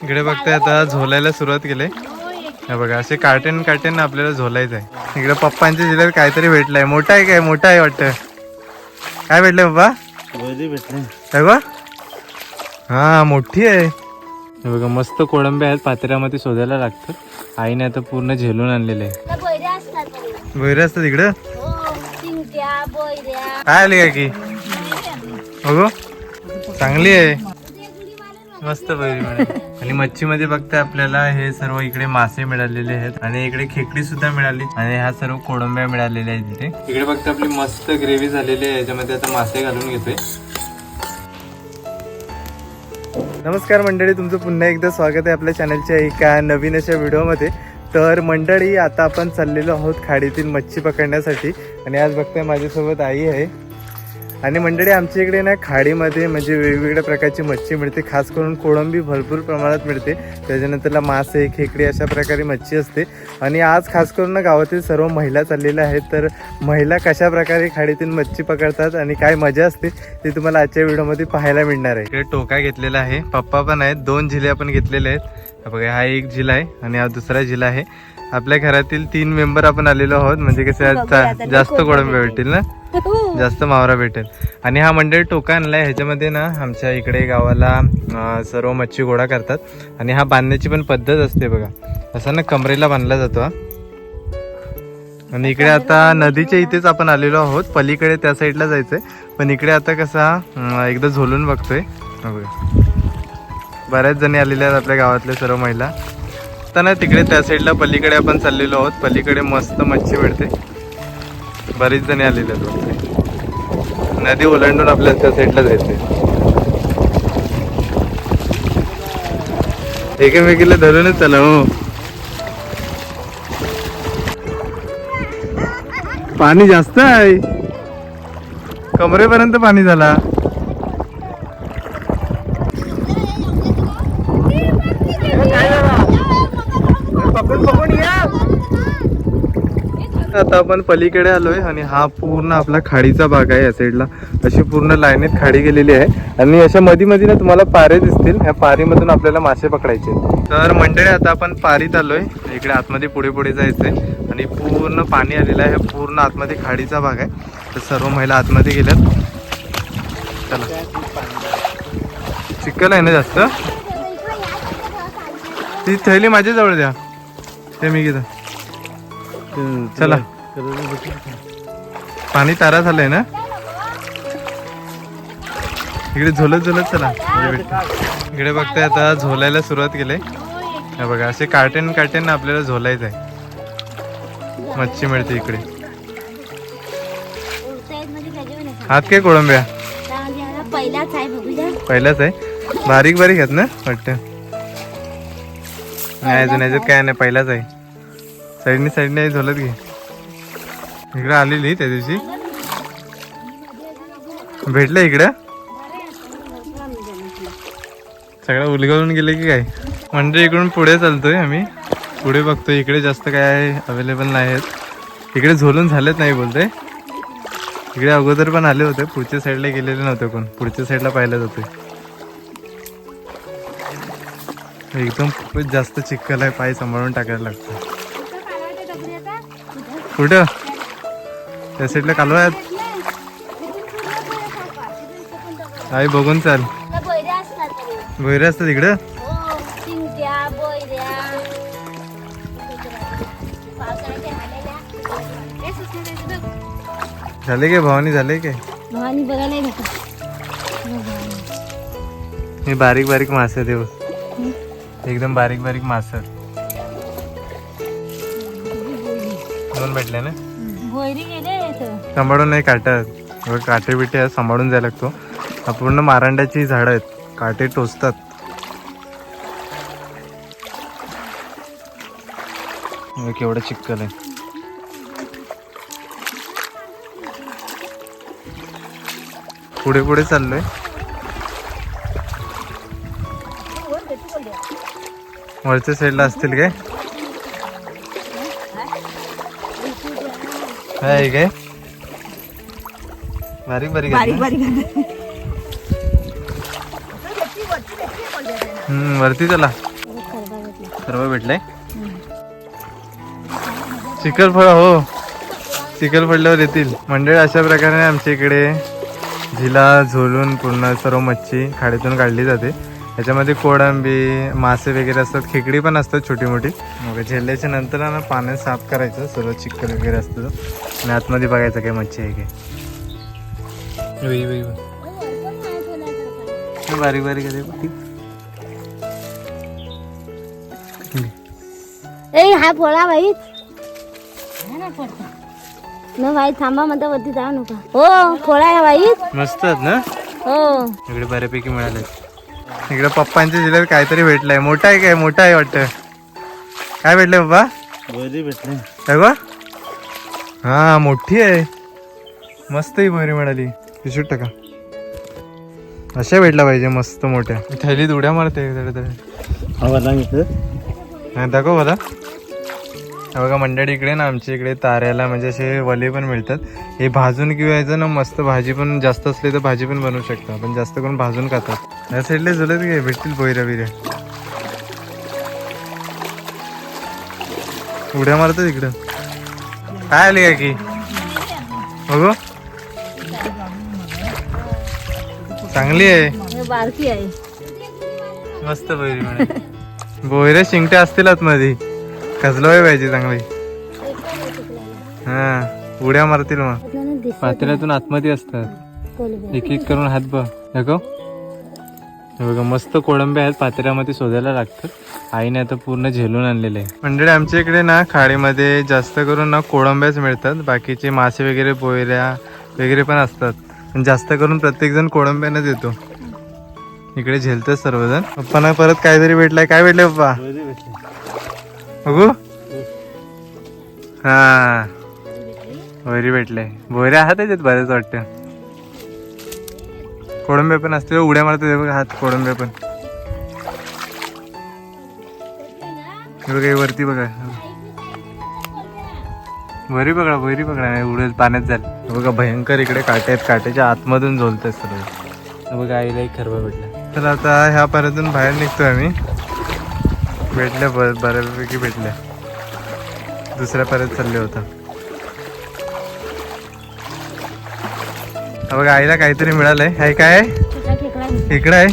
इकडे बघताय आता झोलायला सुरुवात केली. हे बघा असे कार्टेन कार्टेन आपल्याला झोलायचं आहे. इकडे पप्पांच्या जिल्ह्यात काहीतरी भेटलंय. मोठा आहे काय? मोठा आहे वाटतं. काय भेटलंय पप्पा? काय बा हा मोठी आहे. हे बघा मस्त कोळंबे आहेत. पात्र्यामध्ये शोधायला लागतं आईने आता पूर्ण झेलून आणलेले आहे. बैऱ्या असतात बघा. इकडं? हो काय आली काय की हो चांगली आहे. मस्त बैरी मिळाली आणि मच्छीमध्ये बघता आपल्याला हे सर्व इकडे मासे मिळालेले आहेत. आणि इकडे खेकडी सुद्धा मिळाली. आणि ह्या सर्व कोळंब्या मिळालेल्या आहेत इथे. इकडे बघता आपली मस्त ग्रेव्ही झालेली आहे. याच्यामध्ये आता मासे घालून घेतोय. नमस्कार मंडळी. तुमचं पुन्हा एकदा स्वागत आहे आपल्या चॅनलच्या एका नवीन अशा व्हिडिओमध्ये तर मंडळी आता आपण चाललेलो आहोत खाडीतील मच्छी पकडण्यासाठी. आणि आज बघताय माझ्यासोबत आई आहे. आणि मंडळी आमच्या इकडे ना खाडीमध्ये म्हणजे वेगवेगळ्या प्रकारची मच्छी मिळते. खास करून कोळंबी भरपूर प्रमाणात मिळते. त्याच्यानंतरला मासे खेकडे अशा प्रकारे मच्छी असते. आणि आज खास करून ना गावातील सर्व महिला चाललेल्या आहेत. तर महिला कशा प्रकारे खाडीतील मच्छी पकडतात आणि काय मजा असते ते तुम्हाला आजच्या व्हिडिओमध्ये पाहायला मिळणार आहे. इकडे टोका घेतलेला आहे. पप्पा पण आहेत. दोन झिले आपण घेतलेले आहेत. बघा हा एक झिला आहे आणि हा दुसरा झिला आहे. आपल्या घरातील तीन मेंबर आपण आलेलो आहोत. म्हणजे कसे जास्त कोळंबे भेटतील ना? जास्त मावरा भेटेल. आणि हा मंडळ टोका आणलाय. ह्याच्यामध्ये ना आमच्या इकडे गावाला सर्व मच्छी गोळा करतात. आणि हा बांधण्याची पण पद्धत असते बघा. असा ना कमरेला बांधला जातो. हा आणि इकडे आता नदीच्या इथेच आपण आलेलो आहोत. पलीकडे त्या साईडला जायचंय. पण इकडे आता कसा एकदा झोलून बघतोय. हा बघा. बऱ्याच जणी आलेल्या आहेत आपल्या गावातल्या सर्व महिला. आता ना तिकडे त्या साईडला पलीकडे आपण चाललेलो आहोत. पलीकडे मस्त मच्छी मिळते बरीच जणी आलेले आहेत वाटते. नदी ओलांडून आपल्या त्या साईडला जायचंय एकमेकीला धरूनच चला हो. पाणी जास्त आहे. कमरेपर्यंत पाणी झाला. आता आपण पलीकडे आलोय आणि हा पूर्ण आपला खाडीचा भाग आहे या साईडला अशी पूर्ण लाईनीत खाडी गेलेली आहे. आणि अशा मधी मध्ये ना तुम्हाला पारे दिसतील. ह्या पारीमधून आपल्याला मासे पकडायचे तर मंडळी आता आपण पारीत आलोय. इकडे आतमध्ये पुढे पुढे जायचंय. आणि पूर्ण पाणी आलेलं आहे. पूर्ण आतमध्ये खाडीचा भाग आहे. तर सर्व महिला आतमध्ये गेल्यात. चला. चिखल आहे ना जास्त? ती थैली माझ्याजवळ द्या. ते मी घेतो. चला. पाणी तारा झालंय ना? इकडे झोलत झोलत चला. इकडे बघताय आता झोलायला सुरुवात केली हे बघा असे कार्टेन कार्टेन आपल्याला झोलायचं आहे. मच्छी मिळते इकडे. म्हणजे. हात काय कोळंब्या? त्यामध्ये पहिलाच आहे बघूया पहिलाच आहे. बारीक बारीक आहेत ना? वाटतं. नाही अजून याच्यात काय नाही पहिलाच आहे. साईडने साईडने झोलत घे. इकडं आलेली त्या दिवशी. भेटलं इकडं? सगळं उलगवून गेले की काय? म्हणजे इकडून पुढे चालतोय आम्ही. पुढे बघतोय इकडे जास्त काय अवेलेबल नाही आहेत इकडे झोलून झालेच नाही बोलते इकडे अगोदर पण आले होते पुढच्या साईडला गेलेले नव्हते कोण पुढच्या साईडला पाहिलं होते एकदम खूपच जास्त चिखल आहे पाय सांभाळून टाकायला लागतं कुठं त्या साईडला कालवायात आई बघून चाल. भैरे असतात इकडं हो. हे. झाले काय भावानी झाले काय भवानी बघायला. हे बारीक बारीक मासे देव एकदम बारीक बारीक मासे. दोन भेटले ना. सांभाळून नाही काटत. काटे बिटे सांभाळून जायला लागतो. पूर्ण मारांड्याची झाडं आहेत. काटे टोचतात. केवढं चिक्कल आहे. पुढे पुढे चाललोय. वरच्या साईडला असतील काय? आहे काय? बारीक बारीक? हम्म, वरती चला. सर्व भेटलंय? चिखलफळ हो. चिखलफळल्यावर येतील. मंडळी अशा प्रकारे आमच्या इकडे झिला झोलून पूर्ण सर्व मच्छी खाडीतून काढली जाते. याच्यामध्ये कोळंबी मासे वगैरे असतात खेकडी पण असतात छोटी मोठी मग झेलल्याच्या नंतर ना पाण्यात साफ करायचं सर्व चिखल वगैरे असतं. आणि आतमध्ये बघायचं काय मच्छी आहे काय. बारीक बारीक आहे. ए हा पोळा बाई. न बाई थांबा म्हणता वरती जाऊ नका. हो पोळा आहे बाई. मस्त ना? हो. इकडे बऱ्यापैकी मिळाले इकडे पप्पांच्या जिल्ह्यात काहीतरी भेटलंय. मोठा आहे काय? मोठा आहे वाटतं. काय भेटलंय बाबा बरी भेटले. काय बा? हा मोठी आहे. मस्त ही बरी मिळाली पिशूट टाका अशा भेटला पाहिजे मस्त मोठ्या. थैलीत उड्या मारते. दाखव मला बघा मंडळी इकडे ना आमच्या इकडे ताऱ्याला म्हणजे असे वले पण मिळतात. हे भाजून किंवा ना मस्त भाजी पण जास्त असली तर भाजी पण बनवू शकता. पण जास्त करून भाजून खातात या साईडला जुलत घे भेटतील बोयऱ्या बिऱ्या उड्या मारतात इकडं. काय आली का की बघू. चांगली आहे. मस्त बोयरी म्हणे. बोयऱ्या शिंगट्या असतील आतमध्ये. खचलवाय पाहिजे चांगली. हा उड्या मारतील मग. पातेल्यातून आतमध्ये असतात. एक एक करून हात बघ हे बघा मस्त कोळंबे आहेत पातेल्यामध्ये शोधायला लागतात. आईने आता पूर्ण झेलून आणलेले. आहे मंडळी आमच्या इकडे ना खाडीमध्ये जास्त करून ना कोळंब्याच मिळतात. बाकीचे मासे वगैरे बोयऱ्या वगैरे पण असतात. पण जास्त करून प्रत्येक जण कोळंब्यानंच येतो. इकडे झेलतात सर्वजण. पप्पांना परत काहीतरी भेटलाय. काय भेटलंय पप्पा? बघू हा वैरी भेटले बोरे आहात त्याच्यात बरेच वाटतं कोळंबे पण असते उड्या मारते बघा हात कोळंबे पण बघा वरती बघा वरी पकडा वरी पकडा नाही उडेल पाण्यात जाईल हे बघा भयंकर इकडे काटे आहेत काट्याच्या आतमधून झोलतात सर्व हे बघा आईला एक खरबा भेटला तर आता ह्या पर्यंतून बाहेर निघतो आम्ही भेटल्या बर बऱ्यापैकी भेटल्या. दुसऱ्या परत चालले होता. बघा आईला काहीतरी मिळालंय. हाय काय आहे? खेकडा आहे.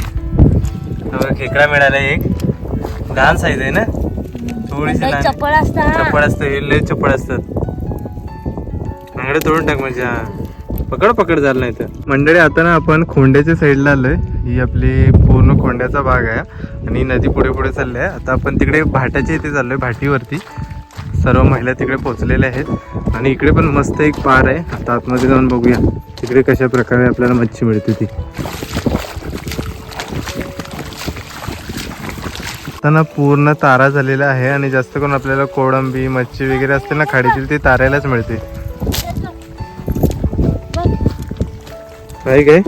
बघा खेकडा मिळालाय एक. लहान साईज आहे ना? थोडीशी चपळ असता चपळ असतं हे लय चपळ असतात. अंगडे तोडून टाक म्हणजे हा. पकड पकड झालं नाही तर. मंडळी आता ना आपण खोंड्याच्या साईडला आलोय. ही आपली पूर्ण खोंड्याचा भाग आहे. आणि नदी पुढे पुढे चालली आहे. आता आपण तिकडे भाटाच्या इथे चाललोय भाटीवरती. सर्व महिला तिकडे पोहोचलेल्या आहेत. आणि इकडे पण मस्त एक पार आहे. आता आतमध्ये जाऊन बघूया. तिकडे कशा प्रकारे आपल्याला मच्छी मिळते ती. आता ना पूर्ण तारा झालेला आहे आणि जास्त करून आपल्याला कोळंबी मच्छी वगैरे असते ना खाडीतील ते तारायलाच मिळते. काय काय?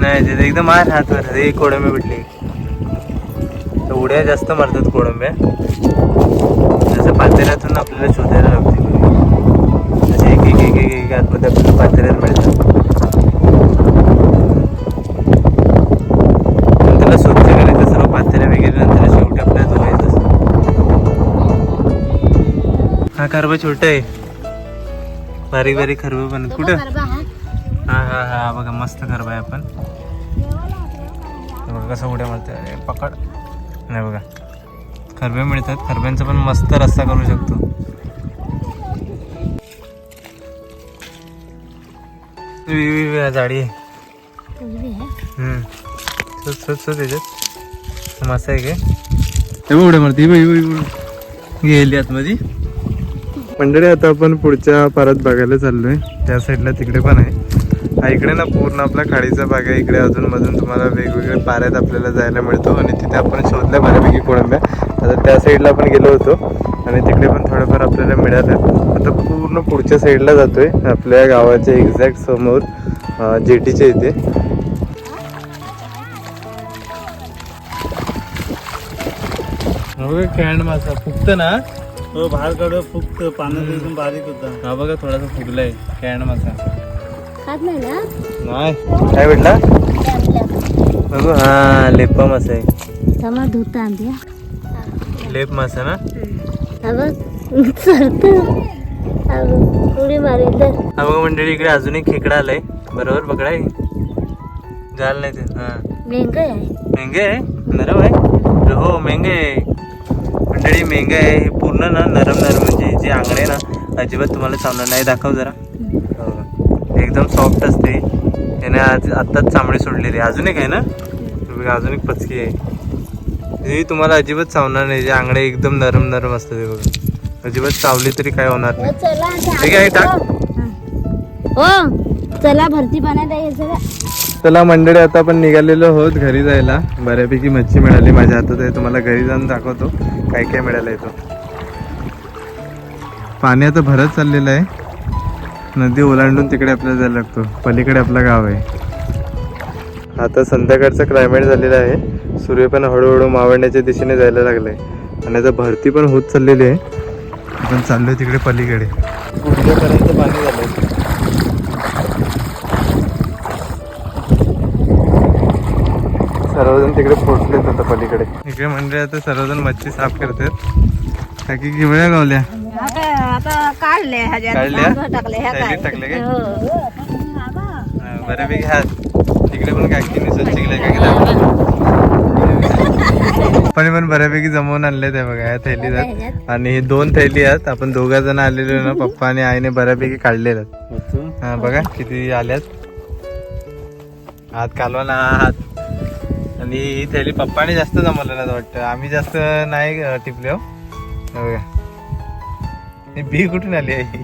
नाही ते एकदम मार हात वर. कोळंबी भेटली. उड्या जास्त मारतात कोळंब्या? जसं पातेल्यातून आपल्याला शोधायला लागते. असे एक एक एक एक एक आतमध्ये आपल्याला पातेल्यात मिळतात. हा खरबा छोटा आहे. बारीक बारीक खरबा पण. कुठं? हा हा हा. बघा मस्त खरबा आहे आपण. बघा कसं उड्या मारते पकड. नाही बघा. खरबे मिळतात. खरब्यांचा पण मस्त रस्ता करू शकतो. जाडी आहे. त्याच्यात मासा आहे काय हे उड्या मारते. गेली आतमध्ये. मंडळी आता आपण पुढच्या परत बघायला चाललोय. त्या साईडला तिकडे पण आहे. हा इकडे ना पूर्ण आपला खाडीचा भाग आहे. इकडे अजून मधून तुम्हाला वेगवेगळ्या पाऱ्यात आपल्याला जायला मिळतो आणि तिथे आपण शोधल्या बऱ्यापैकी कोळंब्या. आता त्या साईडला आपण गेलो होतो आणि तिकडे पण थोडंफार आपल्याला मिळालं. आता पूर्ण पुढच्या साईडला जातोय. आपल्या गावाच्या एक्झॅक्ट समोर जेटीच्या इथे. कॅन्ड मासा फुगत ना? हो बाहेर काढ फुक्त. पाण्यात एकदम बारीक होता. हा बघा थोडासा फुगलाय कॅन्ड मासा. खात नाही ना? नाही. काय भेटला? बघू हा लेपा मासा. आहे समा धुता आणते लेप मासा ना? उडी मारेल तर. हा बघा मंडळी इकडे अजून एक खेकडा आलाय. बरोबर पकडाय. झालं नाही ते हा. मेंगा आहे. मेंगे आहे? नरम आहे? हो मेंगे आहे. मंडळी मेंगे आहे. हे पूर्ण ना नरम नरम म्हणजे जे आंगडे ना अजिबात तुम्हाला चावणार नाही दाखव जरा. हो. एकदम सॉफ्ट असते. त्याने आज आत्ताच चामडी सोडलेली आहे. अजून एक आहे ना? हे बघा, अजून एक पचकी आहे. ही तुम्हाला अजिबात चावणार नाही. जे आंगडे एकदम नरम नरम असतात हे बघा. अजिबात चावली तरी काय होणार नाही. चला ठीक आहे, टाक. हो. चला भरती पाण्यात आहे चला मंडळी आता आपण निघालेलो आहोत घरी जायला. बऱ्यापैकी मच्छी मिळाली माझ्या हातात. आहे तुम्हाला घरी जाऊन दाखवतो. काय काय मिळालं तो पाणी आता भरत चाललेलं आहे. नदी ओलांडून तिकडे आपल्याला जायला लागतो. पलीकडे आपलं गाव आहे. आता संध्याकाळचं क्लायमेट झालेलं आहे. सूर्य पण हळूहळू मावळण्याच्या दिशेने जायला लागलाय. आणि आता भरती पण होत चाललेली आहे. आपण चाललोय तिकडे पलीकडे. गुडघ्यापर्यंत पाणी झालंय. सर्वजण तिकडे पोहोचलेत आता पलीकडे. इकडे म्हणजे आता सर्वजण मच्छी साफ करतात. बाकी किवळ्या गावल्या. आता काढले काढल्या? टाकले थैलीत टाकले काय? हो. हा, बऱ्यापैकी हात तिकडे पण काकीने स्वच्छ केलंय का केलं पण पण बऱ्यापैकी जमवून आणले ते बघा या थैलीत. आणि ही दोन थैली आहेत. आपण दोघा जण आलेलो ना पप्पा आणि आईने बऱ्यापैकी काढलेल्या आहेत. होतो हा बघा किती आल्यात. हात कालवाला हात. आणि ही थैली पप्पाने जास्त जमवलं ना वाटतं. आम्ही जास्त नाही अं, टिपले हो. हे बघा. ही बी कुठून आली आहे?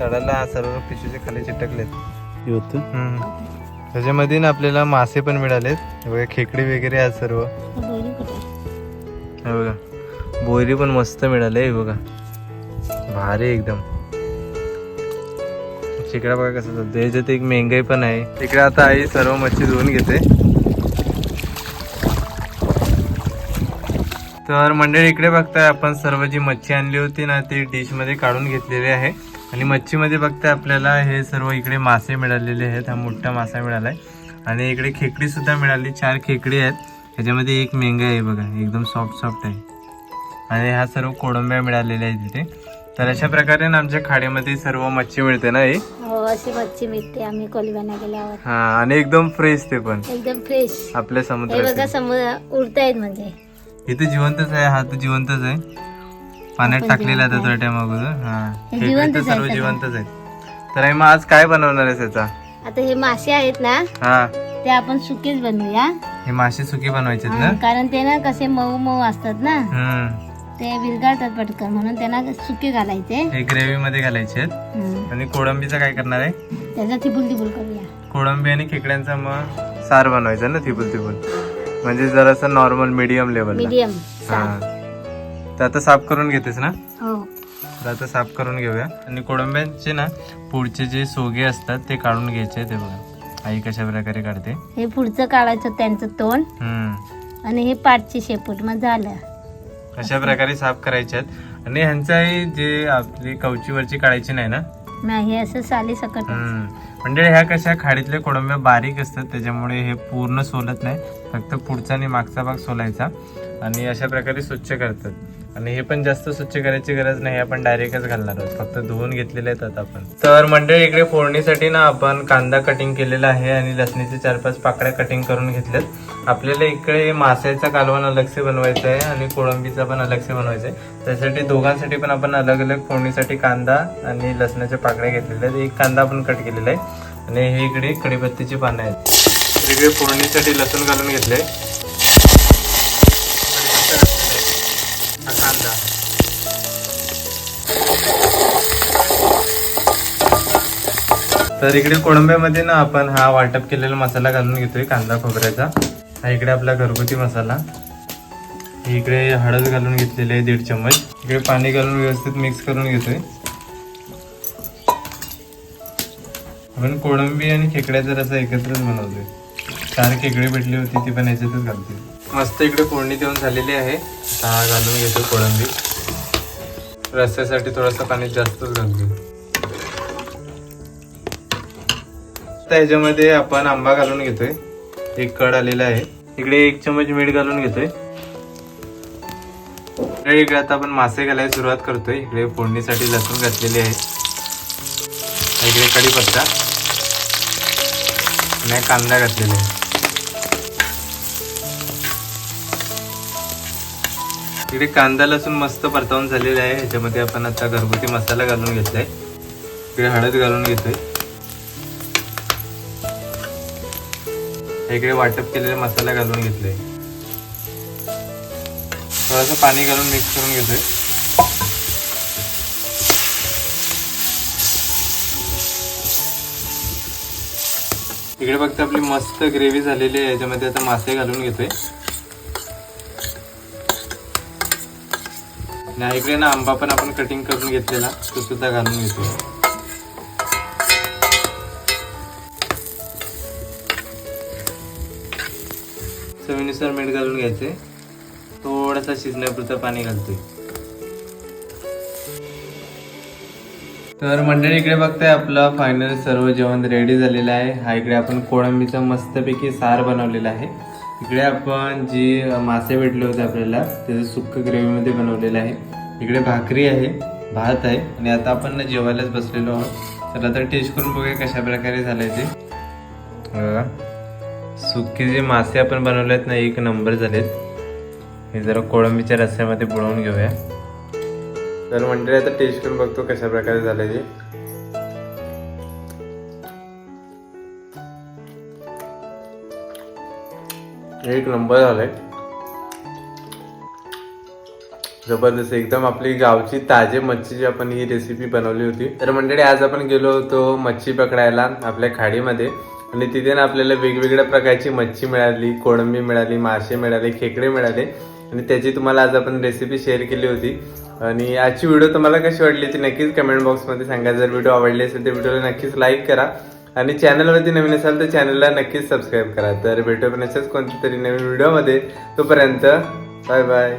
तळाला सर्व पिशवीचे खाली चिटकलेत. होतं. त्याच्यामध्ये ना आपल्याला मासे पण मिळालेत. बघा खेकडी वगैरे आहेत सर्व. हे बघा बोयरी पण मस्त मिळाले हे बघा. भारी एकदम. शिकडा बघा कसं चालतं याच्यात एक मेंगाई पण आहे. तिकडे आता आई सर्व मच्छी धुवून घेते. तर मंडळी इकडे बघताय आपण सर्व जी मच्छी आणली होती ना ती डिशमध्ये काढून घेतलेली आहे. आणि मच्छीमध्ये बघताय आपल्याला हे सर्व इकडे मासे मिळालेले आहेत हा मोठा मासा मिळालाय. आणि इकडे खेकडी सुद्धा मिळाली चार खेकडी आहेत. ह्याच्यामध्ये एक मेंगा आहे बघा एकदम सॉफ्ट सॉफ्ट आहे. आणि ह्या सर्व कोळंब्या मिळालेल्या आहेत तिथे तर अशा प्रकारे ना आमच्या खाडीमध्ये सर्व मच्छी मिळते ना ही? हो अशी मच्छी मिळते आम्ही कोलिबाना गेल्यावर. हा आणि एकदम फ्रेश ते पण. एकदम फ्रेश आपल्या हे बघा समुद्रात समोर उडतायत म्हणजे. इथे जिवंतच आहे हा तर जिवंतच आहे. पाण्यात टाकलेला आता थोड्या टाइम अगोदर हा हे खेकडी जिवंतच तर आहे सर्व. जिवंतच आहेत. तर आई मग आज काय बनवणार आहे त्याचा? आता हे मासे आहेत ना हा. ते आपण सुकेच बनवूया. हे मासे सुकी बनवायचे ना? हा, कारण ते ना कसे मऊ मऊ असतात ना ते विरघळतात पटकन म्हणून त्यांना सुके घालायचे. हे ग्रेव्ही मध्ये घालायचे. आणि कोळंबीचं काय करणार आहे? त्याचा थिबुल थिबुल करूया. कोळंबी आणि खेकड्यांचा मग सार बनवायचा ना थिबुल थिबुल म्हणजे जरासं नॉर्मल मीडियम लेवल मीडियम हा. तर आता साफ करून घेतेस ना? हो. तर आता साफ करून घेऊया. आणि कोळंब्यांचे ना पुढचे जे सोगे असतात ते काढून घ्यायचे ते बघा. आई कशा प्रकारे काढते. हे पुढचं काढायचं त्यांचं तोंड. हम्म. आणि हे पाठची शेपूट मग झालं. अशा प्रकारे साफ करायचे आहेत. आणि ह्यांचाही जे आपली कवचीवरची काढायची नाही ना? नाही हे असं साली सकट हम्म. म्हणजे ह्या कशा खाडीतल्या कोळंब्या बारीक असतात त्याच्यामुळे हे पूर्ण सोलत नाही. फक्त पुढचा आणि मागचा भाग सोलायचा आणि अशा प्रकारे स्वच्छ करतात. आणि हे पण जास्त स्वच्छ करायची गरज नाही आपण डायरेक्टच घालणार आहोत. फक्त धुवून घेतलेले आहेत आता आपण. तर मंडळी इकडे फोडणीसाठी ना आपण कांदा कटिंग केलेला आहे आणि लसणीचे चार पाच पाकळ्या कटिंग करून घेतल्यात आपल्याला इकडे माश्याचा कालवण अलगसे बनवायचा आहे आणि कोळंबीचा पण अलगसे बनवायचा आहे. त्यासाठी दोघांसाठी पण आपण अलग अलग फोडणीसाठी कांदा आणि लसणाच्या पाकळ्या घेतलेल्या आहेत. एक कांदा आपण कट केलेला आहे आणि हे इकडे कढीपत्त्याची पानं आहेत. वेगळे इकडे फोडणीसाठी लसूण घालून घेतले कांदा. तर इकडे कोळंब्यामध्ये ना आपण हा वाटप केलेला मसाला घालून घेतोय कांदा खोबऱ्याचा. हा इकडे आपला घरगुती मसाला. इकडे हळद घालून घेतलेली आहे दीड चम्मच. इकडे पाणी घालून व्यवस्थित मिक्स करून घेतोय. आपण कोळंबी आणि खेकड्याचा रसा एकत्रच बनवतोय. चार खेकडी भेटली होती ती पण याच्यातच घालते मस्त इकडे फोडणी देऊन झालेली आहे. आता घालून घेतो कोळंबी. रस्त्यासाठी थोडंसं पाणी जास्तच घालतो आता ह्याच्यामध्ये आपण आंबा घालून घेतोय. एक कड आलेला आहे. इकडे एक चमच मीठ घालून घेतोय. इकडे इकडे आता आपण मासे घालायला सुरुवात करतोय. इकडे फोडणीसाठी लसूण घातलेली आहे. इकडे कढीपत्ता आणि कांदा घातलेला आहे. इकडे कांदा लसूण मस्त परतावून झालेला आहे. ह्याच्यामध्ये आपण आता घरगुती मसाला घालून घेतलाय. इकडे हळद घालून घेतोय. इकडे वाटप केलेले मसाला घालून घेतले. थोडंसं पाणी घालून मिक्स करून घेतोय. इकडे फक्त आपली मस्त ग्रेव्ही झालेली आहे याच्यामध्ये आता मासे घालून घेतोय. आणि इकडे ना आंबा पण आपण कटिंग करून घेतलेला तो सुद्धा घालून घेतोय. चवीनुसार मीठ घालून घ्यायचे थोडासा शिजण्यापुरतं पाणी घालतोय. तर मंडळी इकडे बघताय आपलं फायनल सर्व जेवण रेडी झालेलं आहे. हा इकडे आपण कोळंबीचा मस्तपैकी सार बनवलेला आहे. इकडे आपण जी मासे भेटले होते आपल्याला त्याचं सुक्क ग्रेव्हीमध्ये बनवलेलं आहे. इकडे भाकरी आहे भात आहे. आणि आता आपण ना जेवायलाच बसलेलो आहोत. तर आता टेस्ट करून बघूया कशा प्रकारे झालंय ते. सुके जे मासे आपण बनवले आहेत ना एक नंबर झालेत. हे जरा कोळंबीच्या रस्स्यामध्ये बुडवून घेऊया. तर मंडळी आता टेस्ट करून बघतो कशा प्रकारे झाले ते. एक नंबर झालाय. जबरदस्त एकदम आपली गावची ताजे मच्छीची आपण ही रेसिपी बनवली होती. तर मंडळी आज आपण गेलो होतो मच्छी पकडायला आपल्या खाडीमध्ये. आणि तिथे ना आपल्याला वेगवेगळ्या प्रकारची मच्छी मिळाली कोळंबी मिळाली मासे मिळाले खेकडे मिळाले. आणि त्याची तुम्हाला आज आपण रेसिपी शेअर केली होती. आणि आजची व्हिडिओ तुम्हाला कशी वाटली ती नक्कीच कमेंट बॉक्समध्ये सांगा. जर व्हिडिओ आवडली असेल तर व्हिडिओला नक्कीच लाईक करा. आणि चॅनलवरती नवीन असाल तर चॅनलला नक्कीच सबस्क्राईब करा. तर भेटू पण अशाच कोणत्या तरी नवीन व्हिडिओमध्ये तोपर्यंत बाय बाय